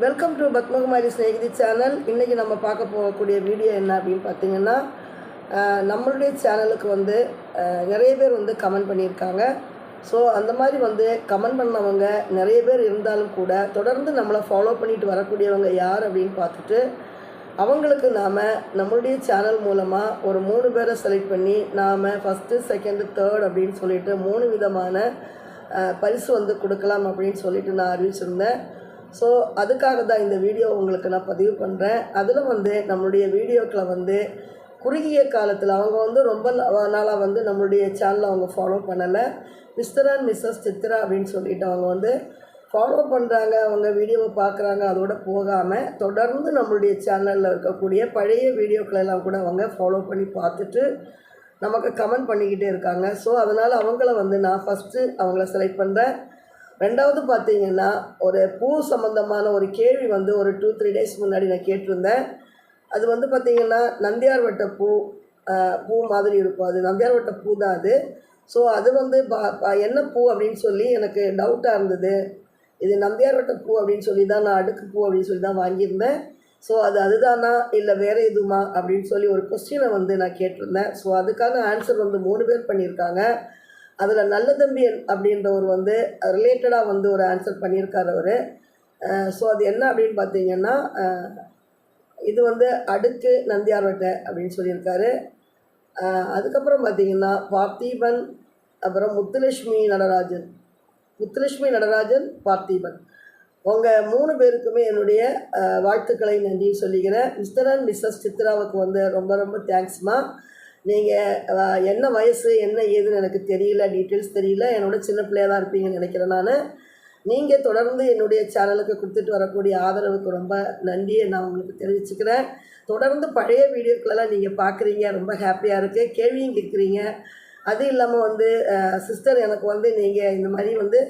Welcome to Padmakumari Snehithi channel இன்றைக்கி நம்ம பார்க்க போகக்கூடிய வீடியோ என்ன அப்படின்னு பார்த்தீங்கன்னா நம்மளுடைய சேனலுக்கு வந்து நிறைய பேர் வந்து கமெண்ட் பண்ணியிருக்காங்க. ஸோ அந்த மாதிரி வந்து கமெண்ட் பண்ணவங்க நிறைய பேர் இருந்தாலும் கூட தொடர்ந்து நம்மளை ஃபாலோ பண்ணிட்டு வரக்கூடியவங்க யார் அப்படின்னு பார்த்துட்டு அவங்களுக்கு நாம் நம்மளுடைய சேனல் மூலமாக ஒரு மூணு பேரை செலக்ட் பண்ணி நாம் ஃபஸ்ட்டு செகண்டு தேர்ட் அப்படின்னு சொல்லிட்டு மூணு விதமான பரிசு வந்து கொடுக்கலாம் அப்படின்னு சொல்லிட்டு நான் அறிவிச்சிருந்தேன். ஸோ அதுக்காக தான் இந்த வீடியோ உங்களுக்கு நான் பதிவு பண்ணுறேன் அதில் வந்து நம்மளுடைய வீடியோக்களை வந்து குறுகிய காலத்தில் அவங்க வந்து ரொம்ப நாளாக வந்து நம்மளுடைய சேனலை அவங்க ஃபாலோ பண்ணலை. மிஸ்டர் அண்ட் மிஸ்ஸஸ் சித்ரா அப்படின்னு சொல்லிட்டு அவங்க வந்து ஃபாலோ பண்ணுறாங்க அவங்க வீடியோவை பார்க்குறாங்க அதோட போகாமல் தொடர்ந்து நம்மளுடைய சேனலில் இருக்கக்கூடிய பழைய வீடியோக்களை எல்லாம் கூட அவங்க ஃபாலோ பண்ணி பார்த்துட்டு நமக்கு கமெண்ட் பண்ணிக்கிட்டே இருக்காங்க. ஸோ அதனால் அவங்கள வந்து நான் ஃபஸ்ட்டு அவங்கள செலக்ட் பண்ணுறேன் ரெண்டாவது பார்த்தீங்கன்னா ஒரு பூ சம்மந்தமான ஒரு கேள்வி வந்து ஒரு டூ த்ரீ டேஸ் முன்னாடி நான் கேட்டிருந்தேன். அது வந்து பார்த்திங்கன்னா நந்தியார் வட்ட பூ பூ மாதிரி இருக்கும். அது நந்தியார் வட்ட பூ தான் அது. ஸோ அது வந்து பா என்ன பூ அப்படின்னு சொல்லி எனக்கு டவுட்டாக இருந்தது. இது நந்தியார் வட்ட பூ அப்படின்னு சொல்லி தான் நான் அடுக்கு பூ அப்படின்னு சொல்லி தான் வாங்கியிருந்தேன். ஸோ அது அதுதானா? இல்லை வேறு எதுவுமா? அப்படின்னு சொல்லி ஒரு கொஸ்டினை வந்து நான் கேட்டிருந்தேன். ஸோ அதுக்கான ஆன்சர் வந்து மூணு பேர் பண்ணியிருக்காங்க. அதில் நல்ல தம்பி அப்படின்றவர் வந்து ரிலேட்டடாக வந்து ஒரு ஆன்சர் பண்ணியிருக்கார் அவர். ஸோ அது என்ன அப்படின்னு பார்த்தீங்கன்னா இது வந்து அடுக்கு நந்தியார்வட்டை அப்படின்னு சொல்லியிருக்காரு. அதுக்கப்புறம் பார்த்தீங்கன்னா பார்த்திபன் அப்புறம் முத்துலட்சுமி நடராஜன். முத்துலட்சுமி நடராஜன் பார்த்திபன். உங்கள் மூணு பேருக்குமே என்னுடைய வாழ்த்துக்களை நன்றி சொல்லிக்கிறேன். மிஸ்டர் அண்ட் மிஸ்ஸஸ் சித்ராவுக்கு வந்து ரொம்ப ரொம்ப தேங்க்ஸ்மா நீங்கள் என்ன வயசு என்ன ஏதுன்னு எனக்கு தெரியல டீட்டெயில்ஸ் தெரியல. என்னோட சின்ன பிள்ளையாக தான் இருப்பீங்கன்னு நினைக்கிறேன் நான். நீங்கள் தொடர்ந்து என்னுடைய சேனலுக்கு கொடுத்துட்டு வரக்கூடிய ஆதரவுக்கு ரொம்ப நன்றியை நான் உங்களுக்கு தெரிவிச்சுக்கிறேன். தொடர்ந்து பழைய வீடியோக்களெல்லாம் நீங்கள் பார்க்குறீங்க ரொம்ப ஹாப்பியாக இருக்குது கேள்வியும் கேட்குறீங்க. அது இல்லாமல் வந்து சிஸ்டர் எனக்கு வந்து நீங்கள் இந்த மாதிரி வந்து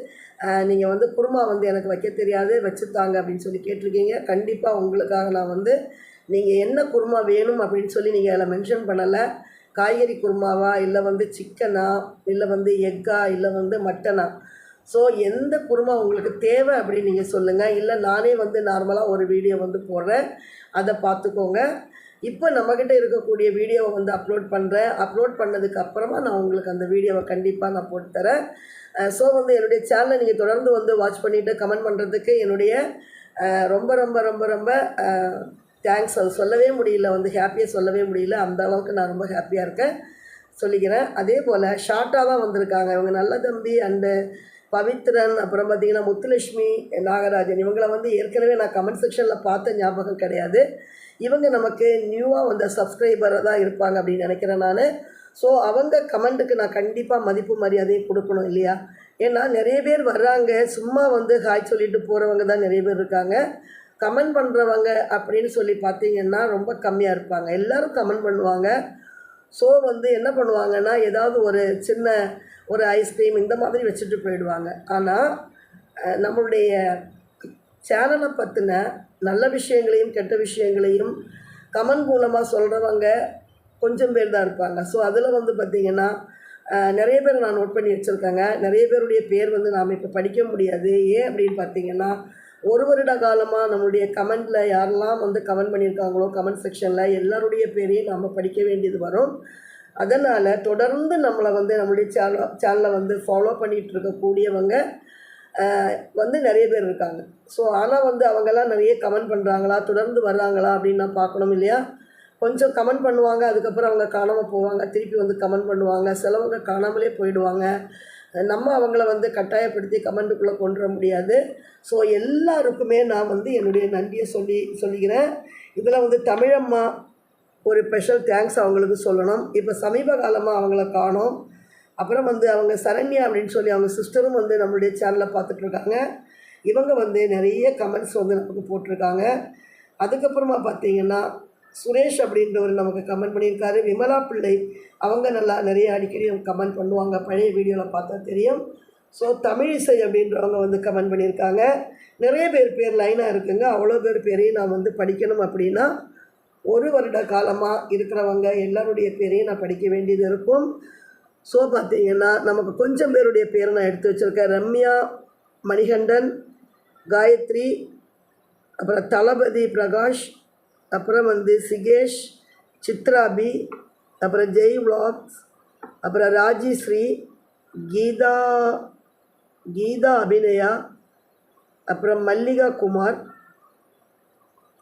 நீங்கள் வந்து குருமா வந்து எனக்கு வைக்க தெரியாது வச்சுத்தாங்க அப்படின்னு சொல்லி கேட்டிருக்கீங்க. கண்டிப்பாக உங்களுக்காக நான் வந்து நீங்கள் என்ன குருமா வேணும் அப்படின்னு சொல்லி நீங்கள் அதில் மென்ஷன் பண்ணலை. காய்கறி குருமாவா இல்லை வந்து சிக்கனா இல்லை வந்து எக்கா இல்லை வந்து மட்டனா ஸோ எந்த குருமா உங்களுக்கு தேவை அப்படின்னு நீங்கள் சொல்லுங்கள் இல்லை நானே வந்து நார்மலாக ஒரு வீடியோ வந்து போடுறேன். அதை பார்த்துக்கோங்க. இப்போ நம்மக்கிட்ட இருக்கக்கூடிய வீடியோவை வந்து அப்லோட் பண்ணுறேன் அப்லோட் பண்ணதுக்கு அப்புறமா நான் உங்களுக்கு அந்த வீடியோவை கண்டிப்பாக நான் போட்டு தரேன். ஸோ வந்து என்னுடைய சேனலை நீங்கள் தொடர்ந்து வந்து வாட்ச் பண்ணிவிட்டு கமெண்ட் பண்ணுறதுக்கு என்னுடைய ரொம்ப ரொம்ப ரொம்ப ரொம்ப தேங்க்ஸ் அது சொல்லவே முடியல வந்து ஹாப்பியாக சொல்லவே முடியல. அந்த அளவுக்கு நான் ரொம்ப ஹாப்பியாக இருக்கேன். சொல்லிக்கிறேன். அதே போல் ஷார்ட்டாக தான் வந்திருக்காங்க. இவங்க நல்ல தம்பி அண்டு பவித்ரன் அப்புறம் பார்த்தீங்கன்னா முத்துலட்சுமி நாகராஜன். இவங்களை வந்து ஏற்கனவே நான் கமெண்ட் செக்ஷனில் பார்த்த ஞாபகம் கிடையாது. இவங்க நமக்கு நியூவாக வந்த சப்ஸ்கிரைபராக தான் இருப்பாங்க அப்படின்னு நினைக்கிறேன் நான். ஸோ அவங்க கமெண்ட்டுக்கு நான் கண்டிப்பாக மதிப்பு மரியாதையும் கொடுக்கணும் இல்லையா? ஏன்னா நிறைய பேர் வர்றாங்க. சும்மா வந்து ஹாய் சொல்லிட்டு போகிறவங்க தான் நிறைய பேர் இருக்காங்க. கமெண்ட் பண்ணுறவங்க அப்படின்னு சொல்லி பார்த்தீங்கன்னா ரொம்ப கம்மியாக இருப்பாங்க. எல்லாரும் கமெண்ட் பண்ணுவாங்க. ஸோ வந்து என்ன பண்ணுவாங்கன்னா ஏதாவது ஒரு சின்ன ஒரு ஐஸ்கிரீம் இந்த மாதிரி வச்சுட்டு போயிடுவாங்க. ஆனால் நம்மளுடைய சேனலை பற்றின நல்ல விஷயங்களையும் கெட்ட விஷயங்களையும் கமெண்ட் மூலமாக சொல்கிறவங்க கொஞ்சம் பேர் தான் இருப்பாங்க. ஸோ அதில் வந்து பார்த்திங்கன்னா நிறைய பேர் நான் நோட் பண்ணி வச்சுருக்கேங்க. நிறைய பேருடைய பேர் வந்து நாம் இப்போ படிக்க முடியாது. ஏன் அப்படின்னு பார்த்தீங்கன்னா ஒரு வருட காலமாக நம்மளுடைய கமெண்டில் யாரெல்லாம் வந்து கமெண்ட் பண்ணியிருக்காங்களோ கமெண்ட் செக்ஷனில் எல்லாருடைய பேரையும் நாம் படிக்க வேண்டியது வரும். அதனால் தொடர்ந்து நம்மளை வந்து நம்மளுடைய சேனல் சேனலை வந்து ஃபாலோ பண்ணிகிட்டு இருக்கக்கூடியவங்க வந்து நிறைய பேர் இருக்காங்க. ஸோ ஆனால் வந்து அவங்கெல்லாம் நிறைய கமெண்ட் பண்ணுறாங்களா தொடர்ந்து வர்றாங்களா அப்படின்னு நான் பார்க்கணும் இல்லையா? கொஞ்சம் கமெண்ட் பண்ணுவாங்க அதுக்கப்புறம் அவங்க காணாமல் போவாங்க திருப்பி வந்து கமெண்ட் பண்ணுவாங்க சிலவங்க காணாமலே போயிடுவாங்க. நம்ம அவங்கள வந்து கட்டாயப்படுத்தி கமெண்ட்டுக்குள்ளே கொண்டு வர முடியாது. ஸோ எல்லாருக்குமே நான் வந்து என்னுடைய நன்றியை சொல்லி சொல்லிக்கிறேன். இதில் வந்து தமிழம்மா ஒரு ஸ்பெஷல் தேங்க்ஸ் அவங்களுக்கு சொல்லணும். இப்போ சமீப காலமாக அவங்கள காணோம். அப்புறம் வந்து அவங்க சரண்யா அப்படின்னு சொல்லி அவங்க சிஸ்டரும் வந்து நம்மளுடைய சேனலை பார்த்துட்ருக்காங்க. இவங்க வந்து நிறைய கமெண்ட்ஸ் வந்து நமக்கு போட்டிருக்காங்க. அதுக்கப்புறமா பார்த்தீங்கன்னா சுரேஷ் அப்படின்றவர் நமக்கு கமெண்ட் பண்ணியிருக்காரு. விமலா பிள்ளை அவங்க நல்லா நிறைய அடிக்கடி கமெண்ட் பண்ணுவாங்க. பழைய வீடியோவில் பார்த்தா தெரியும். ஸோ தமிழிசை அப்படின்றவங்க வந்து கமெண்ட் பண்ணியிருக்காங்க. நிறைய பேர் பேர் லைனாக இருக்குங்க. அவ்வளோ பேர் பேரையும் நான் வந்து படிக்கணும் அப்படின்னா ஒரு வருட காலமாக இருக்கிறவங்க எல்லாருடைய பேரையும் நான் படிக்க வேண்டியது இருக்கும். ஸோ பார்த்தீங்கன்னா நமக்கு கொஞ்சம் பேருடைய பேரை நான் எடுத்து வச்சுருக்கேன். ரம்யா மணிகண்டன் காயத்ரி அப்புறம் தளபதி பிரகாஷ் அப்புறம் வந்து சிகேஷ் சித்ராபி அப்புறம் ஜெய் vlogs அப்புறம் ராஜிஸ்ரீ கீதா கீதா அபிநயா அப்புறம் மல்லிகா குமார்.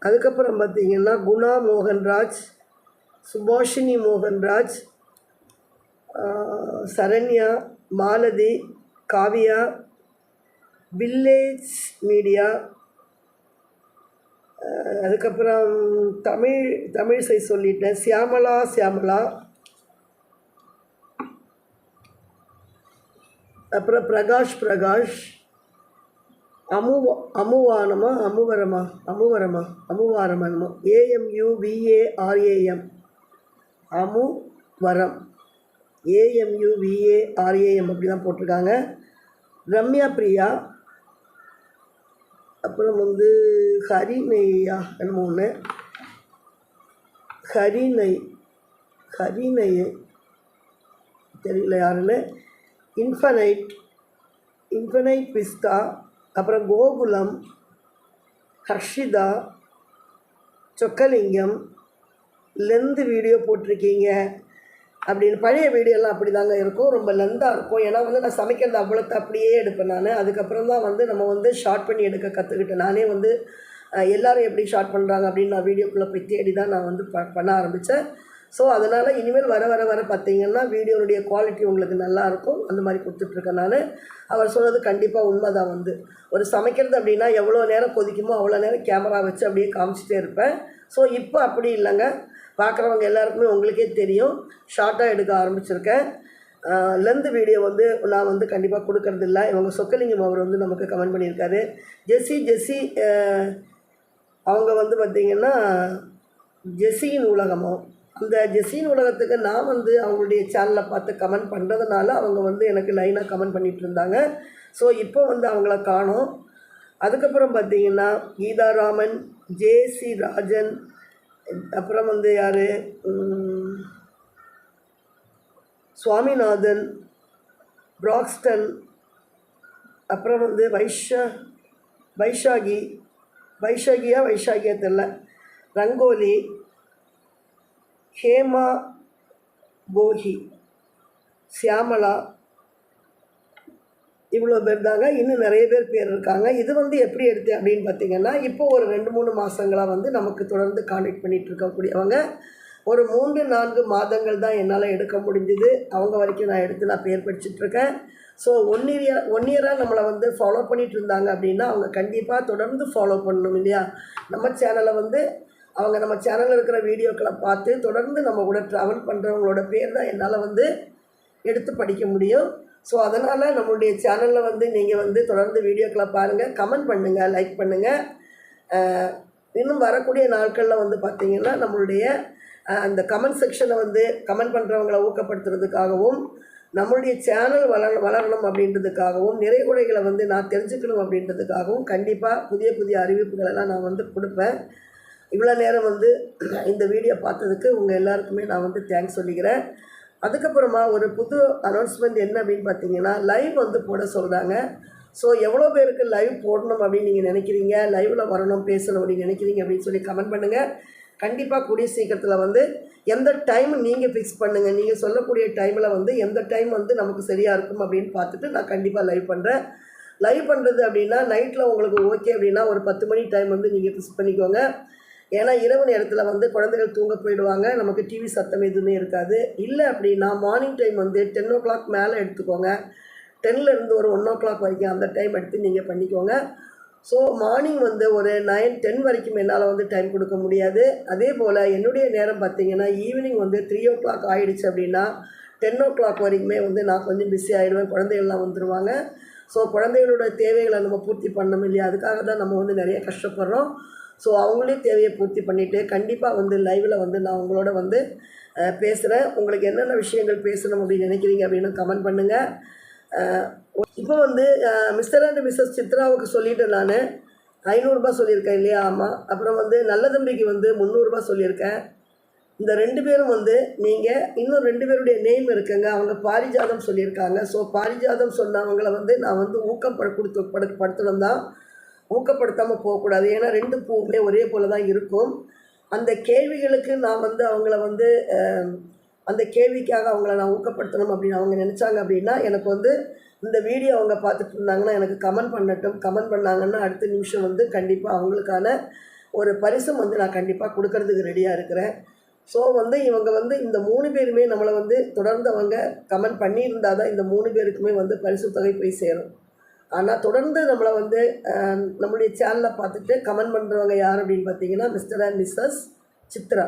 அதுக்கப்புறம் பார்த்திங்கன்னா குணா மோகன்ராஜ் சுபாஷினி மோகன்ராஜ் சரண்யா மாலதி காவியா வில்லேஜ் மீடியா அதுக்கப்புறம் தமிழ் தமிழ் சை சொல்லிட்டேன். சியாமலா சியாமலா. அப்புறம் பிரகாஷ் பிரகாஷ். அமு அமுவானமா அமுவரமா அமுவரமா அமுவாரமனமா A M U V A R A M Amu Varam A M U V A R A M அப்படி தான் போட்டிருக்காங்க. ரம்யா பிரியா. அப்புறம் வந்து ஹரிநெய்யா என்னமோ ஒன்று ஹரிநெய் ஹரிநெய் தெரியல யாருன்னு. இன்ஃபனைட் இன்ஃபனைட் பிஸ்தா அப்புறம் கோகுலம் ஹர்ஷிதா சொக்கலிங்கம். லெந்து வீடியோ போட்டிருக்கீங்க. அப்படின்னு பழைய வீடியோலாம் அப்படி தாங்க இருக்கும். ரொம்ப லெந்தாக இருக்கும். ஏன்னா வந்து நான் சமைக்கிறது அவ்வளோத்தை அப்படியே எடுப்பேன் நான். அதுக்கப்புறம் தான் வந்து நம்ம வந்து ஷார்ட் பண்ணி எடுக்க கற்றுக்கிட்டேன் நானே வந்து எல்லோரும் எப்படி ஷார்ட் பண்ணுறாங்க அப்படின்னு நான் வீடியோக்குள்ளே போய் தேடி தான் நான் வந்து ப பண்ண ஆரம்பித்தேன் ஸோ அதனால் இனிமேல் வர வர வர பார்த்தீங்கன்னா வீடியோனுடைய குவாலிட்டி உங்களுக்கு நல்லாயிருக்கும் அந்த மாதிரி கொடுத்துட்ருக்கேன் நான். அவர் சொன்னது கண்டிப்பாக உண்மை தான் வந்து. ஒரு சமைக்கிறது அப்படின்னா எவ்வளோ நேரம் கொதிக்குமோ அவ்வளோ நேரம் கேமரா வச்சு அப்படியே காமிச்சிட்டே இருப்பேன். ஸோ இப்போ அப்படி இல்லைங்க. பார்க்குறவங்க எல்லாருக்குமே உங்களுக்கே தெரியும். ஷார்ட்டாக எடுக்க ஆரம்பிச்சிருக்கேன். லென்த் வீடியோ வந்து நான் வந்து கண்டிப்பாக கொடுக்கறதில்ல. இவங்க சொக்கலிங்கம் அவர் வந்து நமக்கு கமெண்ட் பண்ணியிருக்காரு. ஜெஸ்ஸி ஜெஸ்ஸி அவங்க வந்து பார்த்திங்கன்னா ஜெஸ்ஸியின் உலகமோ அந்த ஜெஸ்ஸியின் உலகத்துக்கு நான் வந்து அவங்களுடைய சேனலை பார்த்து கமெண்ட் பண்ணுறதுனால அவங்க வந்து எனக்கு லைனாக கமெண்ட் பண்ணிகிட்டு இருந்தாங்க. ஸோ இப்போ வந்து அவங்கள காணோம். அதுக்கப்புறம் பார்த்திங்கன்னா கீதாராமன் ஜேசி ராஜன் அப்புறம் வந்து யார்? சுவாமிநாதன் பிராக்ஸ்டன் அப்புறம் வந்து வைஷா வைஷாகி வைஷாகியா வைஷாகியா தெரில. ரங்கோலி ஹேமா கோஹி சியாமலா இவ்வளோ பேர் தாங்க இன்னும் நிறைய பேர் பேர் இருக்காங்க. இது வந்து எப்படி எடுத்து அப்படின்னு பார்த்தீங்கன்னா இப்போ ஒரு ரெண்டு மூணு மாதங்களாக வந்து நமக்கு தொடர்ந்து காண்டாக்ட் பண்ணிகிட்டு இருக்கக்கூடியவங்க. ஒரு மூன்று நான்கு மாதங்கள் தான் என்னால் எடுக்க முடிஞ்சுது. அவங்க வரைக்கும் நான் எடுத்து நான் பேர் படிச்சுட்ருக்கேன் ஸோ ஒன் இயர் ஒன் இயராக நம்மளை வந்து ஃபாலோ பண்ணிட்டு இருந்தாங்க அப்படின்னா அவங்க கண்டிப்பாக தொடர்ந்து ஃபாலோ பண்ணணும் இல்லையா? நம்ம சேனலை வந்து அவங்க நம்ம சேனலில் இருக்கிற வீடியோக்களை பார்த்து தொடர்ந்து நம்ம கூட ட்ராவல் பண்ணுறவங்களோட பேர் தான் என்னால் வந்து எடுத்து படிக்க முடியும். ஸோ அதனால் நம்மளுடைய சேனலில் வந்து நீங்கள் வந்து தொடர்ந்து வீடியோக்களை பாருங்கள் கமெண்ட் பண்ணுங்கள் லைக் பண்ணுங்கள் இன்னும் வரக்கூடிய நாட்களில் வந்து பார்த்திங்கன்னா நம்மளுடைய அந்த கமெண்ட் செக்ஷனை வந்து கமெண்ட் பண்ணுறவங்களை ஊக்கப்படுத்துறதுக்காகவும் நம்மளுடைய சேனல் வள வளரணும் அப்படின்றதுக்காகவும் நிறைகுறைகளை வந்து நான் தெரிஞ்சுக்கணும் அப்படின்றதுக்காகவும் கண்டிப்பாக புதிய புதிய அறிவிப்புகளெல்லாம் நான் வந்து கொடுப்பேன். இவ்வளோ நேரம் வந்து இந்த வீடியோ பார்த்ததுக்கு உங்கள் எல்லாருக்குமே நான் வந்து தேங்க்ஸ் சொல்லிக்கிறேன். அதுக்கப்புறமா ஒரு புது அனௌன்ஸ்மெண்ட் என்ன அப்படின்னு பார்த்தீங்கன்னா லைவ் வந்து போட சொல்கிறாங்க ஸோ எவ்வளோ பேருக்கு லைவ் போடணும் அப்படின்னு நீங்கள் நினைக்கிறீங்க? லைவில் வரணும் பேசணும் அப்படின்னு நினைக்கிறீங்க அப்படின்னு சொல்லி கமெண்ட் பண்ணுங்கள் கண்டிப்பாக கூடிய சீக்கிரத்தில் வந்து எந்த டைம் நீங்கள் ஃபிக்ஸ் பண்ணுங்கள் நீங்கள் சொல்லக்கூடிய டைமில் வந்து எந்த டைம் வந்து நமக்கு சரியாக இருக்கும் அப்படின்னு பார்த்துட்டு நான் கண்டிப்பாக லைவ் பண்ணுறேன் லைவ் பண்ணுறது அப்படின்னா நைட்டில் உங்களுக்கு ஓகே அப்படின்னா ஒரு பத்து மணி டைம் வந்து நீங்கள் ஃபிக்ஸ் பண்ணிக்கோங்க. ஏன்னா இரவு நேரத்தில் வந்து குழந்தைகள் தூங்க போயிடுவாங்க. நமக்கு டிவி சத்தம் எதுவுமே இருக்காது. இல்லை அப்படின்னா மார்னிங் டைம் வந்து டென் ஓ கிளாக் மேலே எடுத்துக்கோங்க. டென்லேருந்து ஒரு ஒன் ஓ கிளாக் வரைக்கும் அந்த டைம் எடுத்து நீங்கள் பண்ணிக்கோங்க. ஸோ மார்னிங் வந்து ஒரு நைன் டென் வரைக்கும் என்னால் வந்து டைம் கொடுக்க முடியாது. அதே போல் என்னுடைய நேரம் பார்த்தீங்கன்னா ஈவினிங் வந்து த்ரீ ஓ கிளாக் ஆகிடுச்சு அப்படின்னா டென் ஓ கிளாக் வரைக்குமே வந்து நான் கொஞ்சம் பிஸி ஆகிடுவேன் குழந்தைகள்லாம் வந்துடுவாங்க ஸோ குழந்தைகளோட தேவைகளை நம்ம பூர்த்தி பண்ணணும் இல்லையா? அதுக்காக தான் நம்ம வந்து நிறைய கஷ்டப்படுறோம். ஸோ அவங்களே தேவையை பூர்த்தி பண்ணிவிட்டு கண்டிப்பாக வந்து லைவில் வந்து நான் உங்களோட வந்து பேசுகிறேன் உங்களுக்கு என்னென்ன விஷயங்கள் பேசணும் அப்படின்னு நினைக்கிறீங்க அப்படின்னு கமெண்ட் பண்ணுங்கள் இப்போ வந்து மிஸ்டர் அண்ட் மிஸ்ஸஸ் சித்ராவுக்கு சொல்லிவிட்டேன் நான். ஐநூறுரூபா சொல்லியிருக்கேன் இல்லையா? ஆமாம் அப்புறம் வந்து நல்ல தம்பிக்கு வந்து முந்நூறுரூபா சொல்லியிருக்கேன். இந்த ரெண்டு பேரும் வந்து நீங்கள் இன்னும் ரெண்டு பேருடைய நேம் இருக்குங்க. அவங்க பாரிஜாதம் சொல்லியிருக்காங்க. ஸோ பாரிஜாதம் சொன்னவங்களை வந்து நான் வந்து ஊக்கம் படு கொடுத்து படு படுத்தணும் தான் ஊக்கப்படுத்தாமல் போகக்கூடாது. ஏன்னா ரெண்டு பூவுமே ஒரே போல தான் இருக்கும். அந்த கேள்விகளுக்கு நான் வந்து அவங்கள வந்து அந்த கேள்விக்காக அவங்கள நான் ஊக்கப்படுத்தணும் அப்படின்னு அவங்க நினச்சாங்க அப்படின்னா எனக்கு வந்து இந்த வீடியோ அவங்க பார்த்துட்டு இருந்தாங்கன்னா எனக்கு கமெண்ட் பண்ணட்டும். கமெண்ட் பண்ணாங்கன்னா அடுத்த நிமிஷம் வந்து கண்டிப்பாக அவங்களுக்கான ஒரு பரிசும் வந்து நான் கண்டிப்பாக கொடுக்கறதுக்கு ரெடியாக இருக்கிறேன். ஸோ வந்து இவங்க வந்து இந்த மூணு பேருமே நம்மளை வந்து தொடர்ந்து அவங்க கமெண்ட் பண்ணியிருந்தால் தான் இந்த மூணு பேருக்குமே வந்து பரிசு தொகை போய் சேரும். ஆனால் தொடர்ந்து நம்மளை வந்து நம்மளுடைய சேனலை பார்த்துட்டு கமெண்ட் பண்ணுறவங்க யார் அப்படின்னு பார்த்தீங்கன்னா மிஸ்டர் அண்ட் மிஸ்ஸஸ் சித்ரா.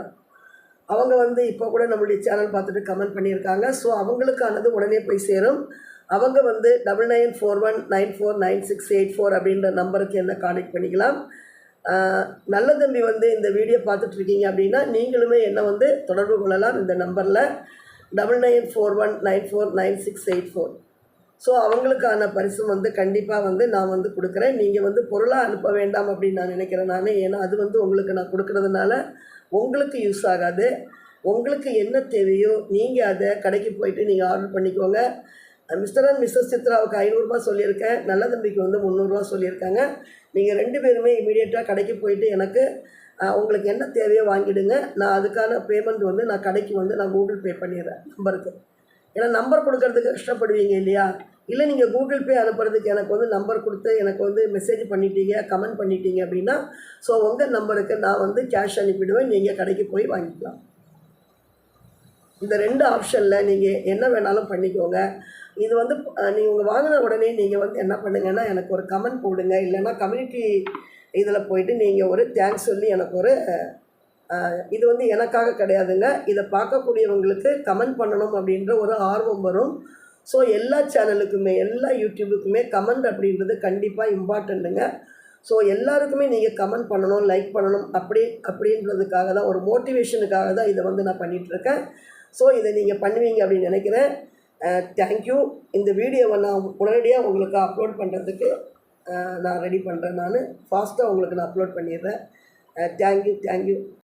அவங்க வந்து இப்போ கூட நம்மளுடைய சேனல் பார்த்துட்டு கமெண்ட் பண்ணியிருக்காங்க. ஸோ அவங்களுக்கானது உடனே போய் சேரும். அவங்க வந்து double nine four one nine four nine six eight four அப்படின்ற நம்பருக்கு என்ன காண்டக்ட் பண்ணிக்கலாம். நல்ல தம்பி வந்து இந்த வீடியோ பார்த்துட்ருக்கீங்க அப்படின்னா நீங்களுமே என்ன வந்து தொடர்பு கொள்ளலாம் இந்த நம்பரில் double nine four one nine four nine six eight four so அவங்களுக்கான பரிசும் வந்து கண்டிப்பாக வந்து நான் வந்து கொடுக்குறேன். நீங்கள் வந்து பொருளாக அனுப்ப வேண்டாம் அப்படின்னு நான் நினைக்கிறேன் நான். ஏன்னா அது வந்து உங்களுக்கு நான் கொடுக்குறதுனால உங்களுக்கு யூஸ் ஆகாது. உங்களுக்கு என்ன தேவையோ நீங்கள் அதை கடைக்கு போயிட்டு நீங்கள் ஆர்டர் பண்ணிக்கோங்க. மிஸ்டர் அண்ட் மிஸ்ஸஸ் சித்ராவுக்கு ஐநூறுரூபா சொல்லியிருக்கேன். நல்ல தம்பிக்கு வந்து முந்நூறுரூவா சொல்லியிருக்காங்க. நீங்கள் ரெண்டு பேருமே இமீடியட்டாக கடைக்கு போயிட்டு எனக்கு உங்களுக்கு என்ன தேவையோ வாங்கிடுங்க. நான் அதுக்கான பேமெண்ட் வந்து நான் கடைக்கு வந்து நான் கூகுள் பே பண்ணிடுறேன். நம்பருக்கு. ஏன்னா நம்பர் கொடுக்கறதுக்கு கஷ்டப்படுவீங்க இல்லையா? இல்லை நீங்கள் கூகுள் பே அனுப்புறதுக்கு எனக்கு வந்து நம்பர் கொடுத்து எனக்கு வந்து மெசேஜ் பண்ணிட்டீங்க கமெண்ட் பண்ணிட்டீங்க அப்படின்னா ஸோ உங்கள் நம்பருக்கு நான் வந்து கேஷ் அனுப்பிடுவேன். நீங்கள் கடைக்கு போய் வாங்கிக்கலாம். இந்த ரெண்டு ஆப்ஷனில் நீங்கள் என்ன வேணாலும் பண்ணிக்கோங்க. இது வந்து நீங்கள் உங்கள் வாங்கின உடனே நீங்கள் வந்து என்ன பண்ணுங்கன்னா எனக்கு ஒரு கமெண்ட் போடுங்க. இல்லைன்னா கம்யூனிட்டி இதில் போயிட்டு நீங்கள் ஒரு தேங்க்ஸ் சொல்லி எனக்கு ஒரு இது வந்து எனக்காக கிடையாதுங்க. இதை பார்க்கக்கூடியவங்களுக்கு கமெண்ட் பண்ணணும் அப்படின்ற ஒரு ஆர்வம் வரும். ஸோ எல்லா சேனலுக்குமே எல்லா யூடியூபுக்குமே கமெண்ட் அப்படின்றது கண்டிப்பாக இம்பார்ட்டண்ட்டுங்க ஸோ எல்லாருக்குமே நீங்கள் கமெண்ட் பண்ணணும் லைக் பண்ணணும் அப்படி அப்படின்றதுக்காக தான் ஒரு மோட்டிவேஷனுக்காக தான் இதை வந்து நான் பண்ணிகிட்ருக்கேன் ஸோ இதை நீங்கள் பண்ணுவீங்க அப்படின்னு நினைக்கிறேன். தேங்க்யூ இந்த வீடியோவை நான் உடனடியாக உங்களுக்கு அப்லோட் பண்ணுறதுக்கு நான் ரெடி பண்ணுறேன் நான். ஃபாஸ்ட்டாக உங்களுக்கு நான் அப்லோட் பண்ணிடுறேன். Thank you thank you